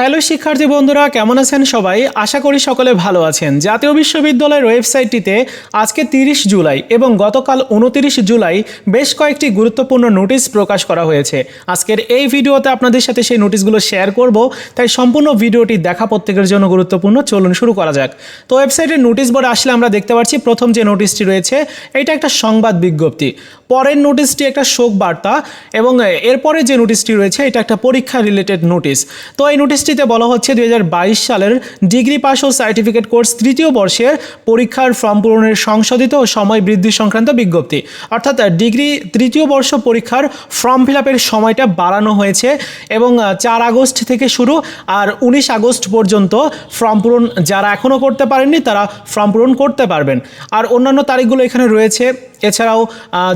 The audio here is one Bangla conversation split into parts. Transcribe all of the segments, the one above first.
হ্যালো শিক্ষার্থী বন্ধুরা, কেমন আছেন সবাই? আশা করি সকলে ভালো আছেন। জাতীয় বিশ্ববিদ্যালয়ের ওয়েবসাইটটিতে আজকে তিরিশ জুলাই এবং গতকাল উনতিরিশ জুলাই বেশ কয়েকটি গুরুত্বপূর্ণ নোটিশ প্রকাশ করা হয়েছে। আজকের এই ভিডিওতে আপনাদের সাথে সেই নোটিশগুলো শেয়ার করব। তাই সম্পূর্ণ ভিডিওটি দেখা প্রত্যেকের জন্য গুরুত্বপূর্ণ। চলুন শুরু করা যাক। তো ওয়েবসাইটের নোটিশ বোর্ডে আসলে আমরা দেখতে পাচ্ছি, প্রথম যে নোটিশটি রয়েছে এটা একটা সংবাদ বিজ্ঞপ্তি। পরের নোটিশটি একটা শোক বার্তা এবং এরপরে যে নোটিশটি রয়েছে, এটা একটা পরীক্ষা রিলেটেড নোটিশ। তো এই নোটিশটিতে বলা হচ্ছে দু হাজার বাইশ সালের ডিগ্রি পাস ও সার্টিফিকেট কোর্স তৃতীয় বর্ষের পরীক্ষার ফর্ম পূরণের সংশোধিত ও সময় বৃদ্ধি সংক্রান্ত বিজ্ঞপ্তি। অর্থাৎ ডিগ্রি তৃতীয় বর্ষ পরীক্ষার ফর্ম ফিল সময়টা বাড়ানো হয়েছে এবং চার আগস্ট থেকে শুরু আর উনিশ আগস্ট পর্যন্ত ফর্ম পূরণ যারা এখনও করতে পারেননি তারা ফর্ম পূরণ করতে পারবেন। আর অন্যান্য তারিখগুলো এখানে রয়েছে। এছাড়াও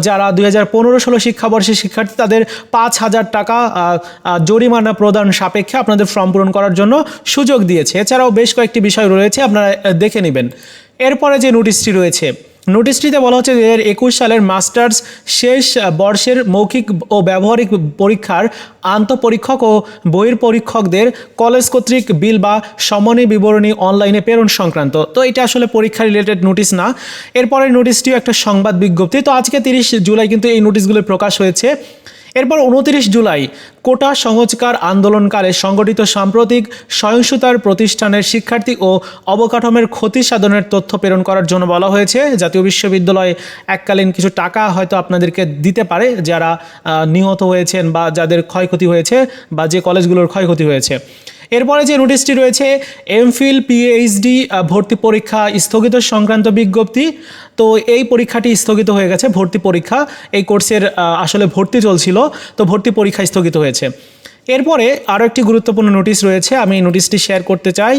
যারা দুই হাজার পনেরো ষোলো শিক্ষাবর্ষের শিক্ষার্থী, তাদের পাঁচ হাজার টাকা জরিমানা প্রদান সাপেক্ষে আপনাদের ফর্ম পূরণ করার জন্য সুযোগ দিয়েছে। এছাড়াও বেশ কয়েকটি বিষয় রয়েছে, আপনারা দেখে নেবেন। এরপরে যে নোটিশটি রয়েছে নোটিশটিতে বলা হচ্ছে দু একুশ সালের মাস্টার্স শেষ বর্ষের মৌখিক ও ব্যবহারিক পরীক্ষার আন্তঃপরীক্ষক ও বইয়ের পরীক্ষকদের কলেজ কর্তৃক বিল বা সমনী বিবরণী অনলাইনে প্রেরণ সংক্রান্ত। তো এটা আসলে পরীক্ষা রিলেটেড নোটিশ না। এরপরের নোটিশটিও একটা সংবাদ বিজ্ঞপ্তি। তো আজকে তিরিশ জুলাই কিন্তু এই নোটিশগুলো প্রকাশ হয়েছে। এরপর উনত্রিশ জুলাই কোটা সংস্কার আন্দোলনকালে সংগঠিত সাম্প্রতিক সহিংসতার প্রতিষ্ঠানের শিক্ষার্থী ও অবকাঠামোর ক্ষতি সাধনের তথ্য প্রেরণ করার জন্য বলা হয়েছে। জাতীয় বিশ্ববিদ্যালয় এককালীন কিছু টাকা হয়তো আপনাদেরকে দিতে পারে যারা নিহত হয়েছেন বা যাদের ক্ষয়ক্ষতি হয়েছে বা যে কলেজগুলোর ক্ষয়ক্ষতি হয়েছে। এরপরে যে নোটিশটি রয়েছে এমফিল পিএইচডি ভর্তি পরীক্ষা স্থগিত সংক্রান্ত বিজ্ঞপ্তি। তো এই পরীক্ষাটি স্থগিত হয়ে গেছে, ভর্তি পরীক্ষা। এই কোর্সের আসলে ভর্তি চলছিল, তো ভর্তি পরীক্ষা স্থগিত হয়েছে। এরপরে আরও একটি গুরুত্বপূর্ণ নোটিশ রয়েছে, আমি এই নোটিশটি শেয়ার করতে চাই।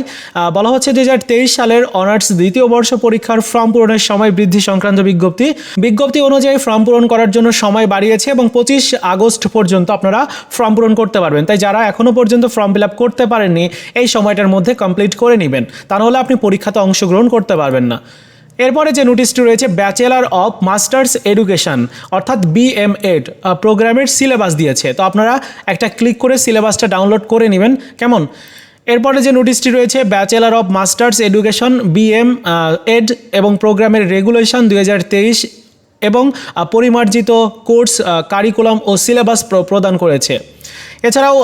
বলা হচ্ছে দু হাজার তেইশ সালের অনার্স দ্বিতীয় বর্ষ পরীক্ষার ফর্ম পূরণের সময় বৃদ্ধি সংক্রান্ত বিজ্ঞপ্তি। বিজ্ঞপ্তি অনুযায়ী ফর্ম পূরণ করার জন্য সময় বাড়িয়েছে এবং পঁচিশ আগস্ট পর্যন্ত আপনারা ফর্ম পূরণ করতে পারবেন। তাই যারা এখনও পর্যন্ত ফর্ম ফিল আপ করতে পারেননি, এই সময়টার মধ্যে কমপ্লিট করে নেবেন। তা নাহলে আপনি পরীক্ষাতে অংশগ্রহণ করতে পারবেন না। এরপরে যে নোটিশটি রয়েছে ব্যাচেলার অফ মাস্টার্স এডুকেশন অর্থাৎ বিএমএড প্রোগ্রামের সিলেবাস দিয়েছে। তো আপনারা একটা ক্লিক করে সিলেবাসটা ডাউনলোড করে নেবেন। কেমন? এরপরে যে নোটিশটি রয়েছে bachelor of masters education B M ed এবং প্রোগ্রামের রেগুলেশন দু হাজার তেইশ এবং পরিমার্জিত কোর্স কারিকুলাম ও সিলেবাস প্রদান করেছে। এছাড়াও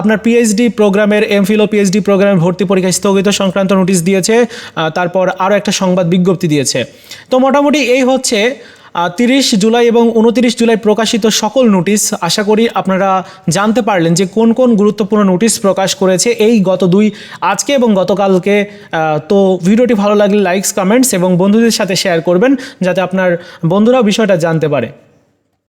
আপনার পিএইচডি প্রোগ্রামের এমফিল ও পিএইচডি প্রোগ্রামের ভর্তি পরীক্ষা স্থগিত সংক্রান্ত নোটিশ দিয়েছে তারপর আরও একটা সংবাদ বিজ্ঞপ্তি দিয়েছে। তো মোটামুটি এই হচ্ছে তিরিশ জুলাই এবং উনতিরিশ জুলাই প্রকাশিত সকল নোটিশ। আশা করি আপনারা জানতে পারলেন যে কোন কোন গুরুত্বপূর্ণ নোটিশ প্রকাশ করেছে এই গত দুই, আজকে এবং গতকালকে। তো ভিডিওটি ভালো লাগলে লাইকস কমেন্টস এবং বন্ধুদের সাথে শেয়ার করবেন, যাতে আপনার বন্ধুরাও বিষয়টা জানতে পারে।